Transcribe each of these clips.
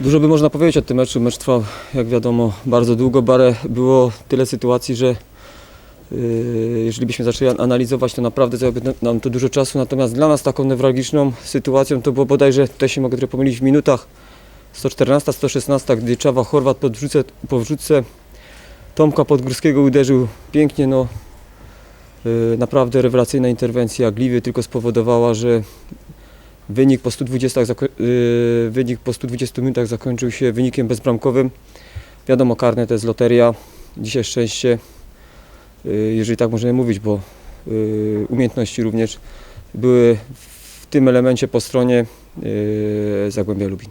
Dużo by można powiedzieć o tym meczu. Mecz trwał, jak wiadomo, bardzo długo. Bare było tyle sytuacji, że yy, jeżeli byśmy zaczęli an- analizować, to naprawdę zajęłoby na- nam to dużo czasu. Natomiast dla nas taką newralgiczną sytuacją to było bodajże, tutaj się mogę trochę pomylić w minutach, 114, 116, gdy Czawa Chorwat po wrzuce, Tomka Podgórskiego uderzył pięknie. No, naprawdę rewelacyjna interwencja Gliwy tylko spowodowała, że Wynik po 120, zako- yy, wynik po 120 minutach zakończył się wynikiem bezbramkowym. Wiadomo, karne to jest loteria. Dzisiaj szczęście, yy, jeżeli tak możemy mówić, bo umiejętności również były w tym elemencie po stronie Zagłębia Lubin.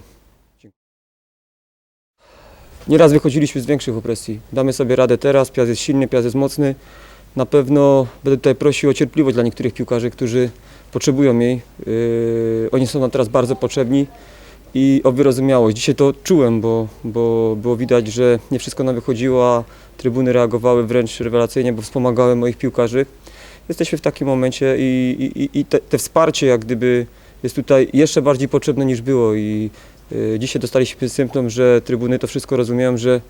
Nieraz wychodziliśmy z większych opresji. Damy sobie radę teraz, Piast jest silny, Piast jest mocny. Na pewno będę tutaj prosił o cierpliwość dla niektórych piłkarzy, którzy potrzebują jej. Yy, oni są nam teraz bardzo potrzebni i o wyrozumiałość. Dzisiaj to czułem, bo, bo było widać, że nie wszystko nam wychodziło, a trybuny reagowały wręcz rewelacyjnie, bo wspomagały moich piłkarzy. Jesteśmy w takim momencie i, i, i- te, te wsparcie jak gdyby jest tutaj jeszcze bardziej potrzebne niż było i yy, dzisiaj dostaliśmy symptom, że trybuny to wszystko rozumieją, że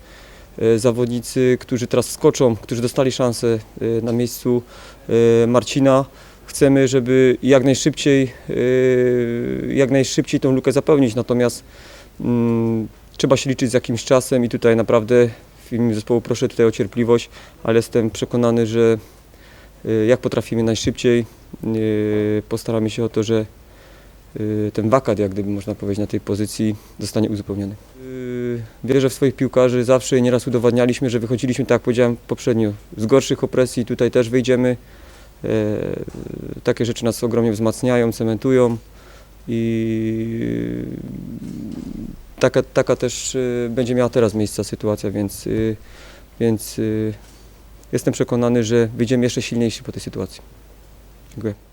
zawodnicy, którzy teraz skoczą, którzy dostali szansę yy, na miejscu yy, Marcina, chcemy, żeby jak najszybciej, jak najszybciej tą lukę zapełnić, natomiast mm, trzeba się liczyć z jakimś czasem i tutaj naprawdę w imieniu zespołu proszę tutaj o cierpliwość, ale jestem przekonany, że jak potrafimy najszybciej, postaramy się o to, że ten wakat, jak gdyby można powiedzieć, na tej pozycji zostanie uzupełniony. Yy, Wierzę w swoich piłkarzy, zawsze nieraz udowadnialiśmy, że wychodziliśmy, tak jak powiedziałem poprzednio, z gorszych opresji, tutaj też wyjdziemy. E, takie rzeczy nas ogromnie wzmacniają, cementują i taka, taka też będzie miała teraz miejsce sytuacja, więc, więc jestem przekonany, że wyjdziemy jeszcze silniejsi po tej sytuacji. Dziękuję.